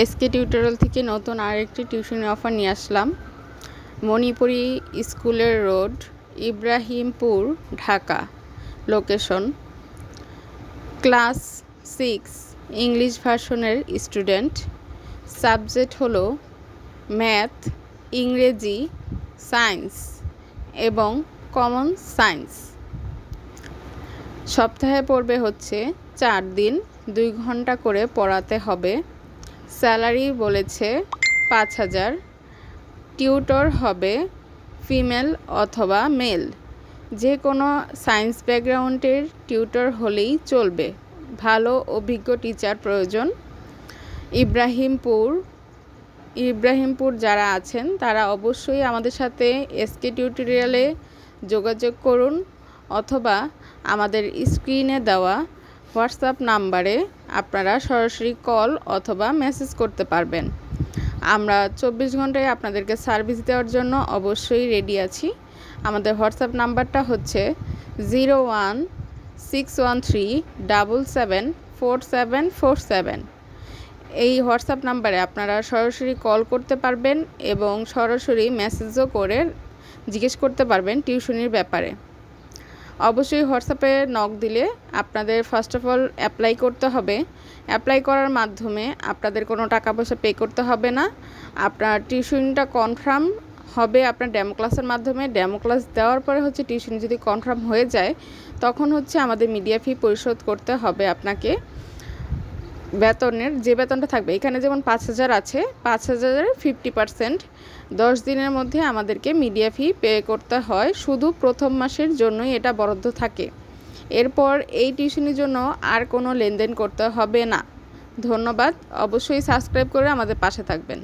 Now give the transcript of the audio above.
SK tutorial থেকে নতুন আরেকটি টিউশনি অফার নিয়ে আসলাম। মণিপুরি স্কুলের road Ibrahimpur, Dhaka. Location class six English ভার্সনের স্টুডেন্ট সাবজেক্ট হলো ম্যাথ ইংরেজি সায়েন্স এবং কমন সায়েন্স সপ্তাহে পড়বে হচ্ছে চার দিন, দুই ঘণ্টা করে পড়াতে হবে। স্যালারি বলেছে পাঁচ হাজার। টিউটর হবে ফিমেল অথবা মেল। যে কোনো সায়েন্স ব্যাকগ্রাউন্ডের টিউটর হলেই চলবে। ভালো অভিজ্ঞ টিচার প্রয়োজন। ইব্রাহিমপুর ইব্রাহিমপুর যারা আছেন, তারা অবশ্যই আমাদের সাথে এসকে টিউটোরিয়ালে যোগাযোগ করুন অথবা আমাদের স্ক্রিনে দেওয়া হোয়াটসঅ্যাপ নাম্বারে আপনারা সরাসরি কল অথবা মেসেজ করতে পারবেন। আমরা চব্বিশ ঘন্টায় আপনাদেরকে সার্ভিস দেওয়ার জন্য অবশ্যই রেডি আছি। আমাদের হোয়াটসঅ্যাপ নাম্বারটা হচ্ছে zero one six one three double seven four seven four seven. এই হোয়াটসঅ্যাপ নাম্বারে আপনারা সরাসরি কল করতে পারবেন এবং সরাসরি মেসেজও করে জিজ্ঞেস করতে পারবেন টিউশনির ব্যাপারে। অবশ্যই হোয়াটসঅ্যাপে নক দিলে আপনাদের ফার্স্ট অফ অল অ্যাপ্লাই করতে হবে। অ্যাপ্লাই করার মাধ্যমে আপনাদের কোনো টাকা পয়সা পে করতে হবে না। আপনার টিউশনটা কনফার্ম হবে আপনার ডেমো ক্লাসের মাধ্যমে। ডেমো ক্লাস দেওয়ার পরে হচ্ছে টিউশন যদি কনফার্ম হয়ে যায়, তখন হচ্ছে আমাদের মিডিয়া ফি পরিশোধ করতে হবে আপনাকে। বেতনের, যে বেতনটা থাকবে, এখানে যেমন পাঁচ হাজার আছে, পাঁচ হাজারের ফিফটি পারসেন্ট দশ দিনের মধ্যে আমাদেরকে মিডিয়া ফি পে করতে হয়, শুধু প্রথম মাসের জন্যই এটা বরাদ্দ থাকে। এরপর এই টিউশনির জন্য আর কোনো লেনদেন করতে হবে না। ধন্যবাদ, অবশ্যই সাবস্ক্রাইব করে আমাদের পাশে থাকবেন।